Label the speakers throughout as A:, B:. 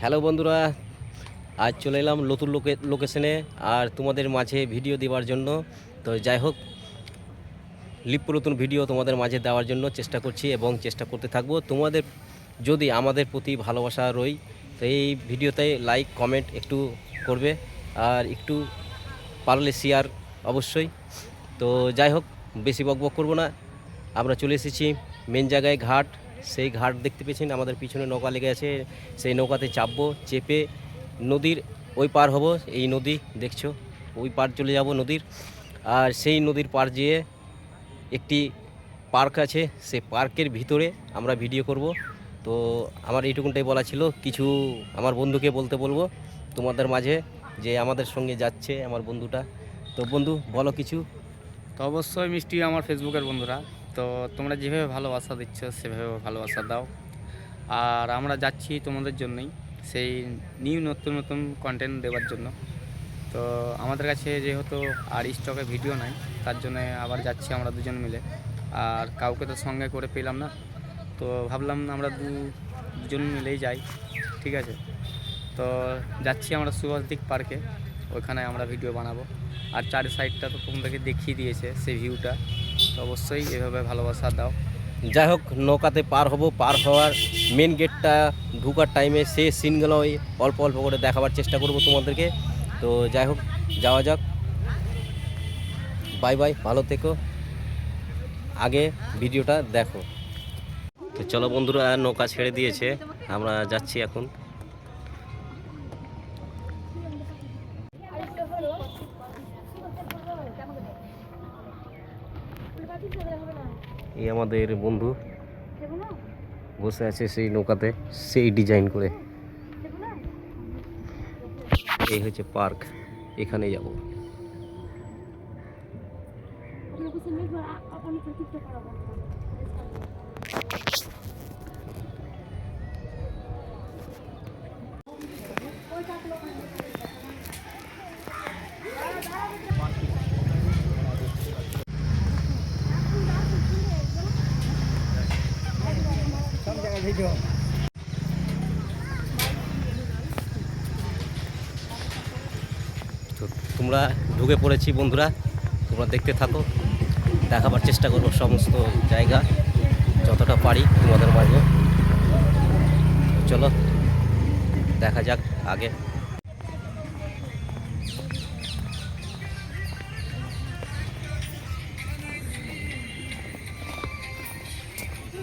A: Hello বন্ধুরা, আজ চলে এলাম নতুন লোকে লোকেশনে আর তোমাদের মাঝে ভিডিও দেওয়ার জন্য। তো যাই হোক, লিপ্ত নতুন ভিডিও তোমাদের মাঝে দেওয়ার জন্য চেষ্টা করছি এবং চেষ্টা করতে থাকব। তোমাদের, যদি আমাদের প্রতি ভালোবাসা রই, তো এই ভিডিওতে লাইক কমেন্ট একটু করবে আর একটু পারলে শেয়ার অবশ্যই। তো যাই হোক, বেশি বকবক করব না। আমরা চলে এসেছি মেন জায়গায়, ঘাট। সেই ঘাট দেখতে পেয়েছেন, আমাদের পিছনে নৌকা লেগে আছে, সেই নৌকাতে চাপবো, চেপে নদীর ওই পার হব, এই নদী দেখছ, ওই পার চলে যাব নদীর, আর সেই নদীর পার যেয়ে একটি পার্ক আছে, সেই পার্কের ভিতরে আমরা ভিডিও করব। তো আমার এইটুকুনটাই বলা ছিল, কিছু আমার বন্ধুকে বলতে বলব, তোমাদের মাঝে যে আমাদের সঙ্গে যাচ্ছে আমার বন্ধুটা। তো বন্ধু, বলো কিছু।
B: তো অবশ্যই মিষ্টি আমার ফেসবুকের বন্ধুরা। তো তোমরা যেভাবে ভালোবাসা দিচ্ছ, সেভাবে ভালোবাসা দাও। আর আমরা যাচ্ছি তোমাদের জন্যই সেই নিউ নতুন নতুন কন্টেন্ট দেওয়ার জন্য। তো আমাদের কাছে যেহেতু আর স্টকে ভিডিও নাই, তার জন্য আবার যাচ্ছি আমরা দুজন মিলে। আর কাউকে তো সঙ্গে করে পেলাম না। তো ভাবলাম আমরা দু, দুজন মিলেই যাই, ঠিক আছে? তো যাচ্ছি আমরা সুভাষদিক পার্কে ওইখানে আমরা ভিডিও বানাবো। আর চারি সাইডটা তো তোমাদেরকে দেখিয়ে দিয়েছে সেই ভিউটা অবশ্যই এভাবে ভালোবাসা দাও।
A: যাই হোক, নৌকাতে পার হব, পার হওয়ার মেন গেটটা ঢুকার টাইমে সে সিনগুলো ওই অল্প অল্প করে দেখাবার চেষ্টা করব তোমাদেরকে। তো যাই হোক, যাওয়া যাক। বাই বাই ভালো থেকো। আগে ভিডিওটা দেখো। তো চলো বন্ধুরা, নৌকা ছেড়ে দিয়েছে। আমরা যাচ্ছি এখন। এই আমাদের বন্ধু। বসে আছে সেই নৌকাতে সেই ডিজাইন করে। এই হচ্ছে পার্ক এখানে যাব। তো তোমরা ঢুকে পড়েছি বন্ধুরা, তোমরা দেখতে থাকো, দেখাবার চেষ্টা করব সমস্ত জায়গা, যতটা পারি তোমাদের মাঝে। চলো, দেখা যাক আগে।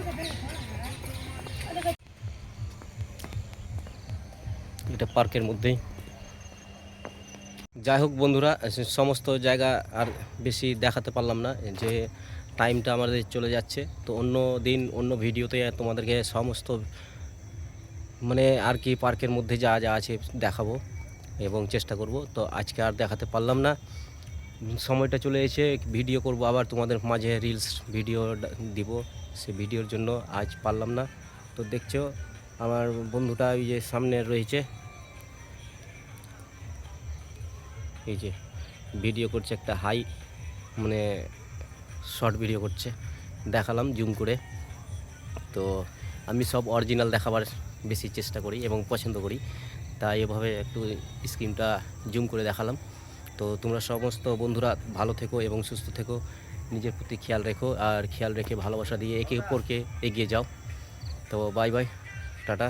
A: এটা পার্কের মধ্যেই। যাই হোক বন্ধুরা সমস্ত জায়গা আর বেশি দেখাতে পারলাম না যে টাইমটা আমাদের চলে যাচ্ছে। তো অন্য দিন, অন্য ভিডিওতে তোমাদেরকে সমস্ত মানে আর কি পার্কের মধ্যে যা যা আছে দেখাবো এবং চেষ্টা করব। তো আজকে আর দেখাতে পারলাম না। সময়টা চলে এসে ভিডিও করব, আবার তোমাদের মাঝে রিলস ভিডিও দিব। সে ভিডিওর জন্য আজ পারলাম না। তো দেখছ, আমার বন্ধুটা ওই যে সামনে রয়েছে। এই যে ভিডিও করছে একটা হাই মানে শর্ট ভিডিও করছে। দেখালাম জুম করে। তো আমি সব অরিজিনাল দেখাবার বেশি চেষ্টা করি এবং পছন্দ করি। তাই এভাবে একটু স্ক্রিনটা জুম করে দেখালাম। তো তোমরা সমস্ত বন্ধুরা ভালো থেকো এবং সুস্থ থেকো। নিজের প্রতি খেয়াল রেখো আর খেয়াল রেখে ভালোবাসা দিয়ে একে অপরকে এগিয়ে যাও। তো বাই বাই টাটা।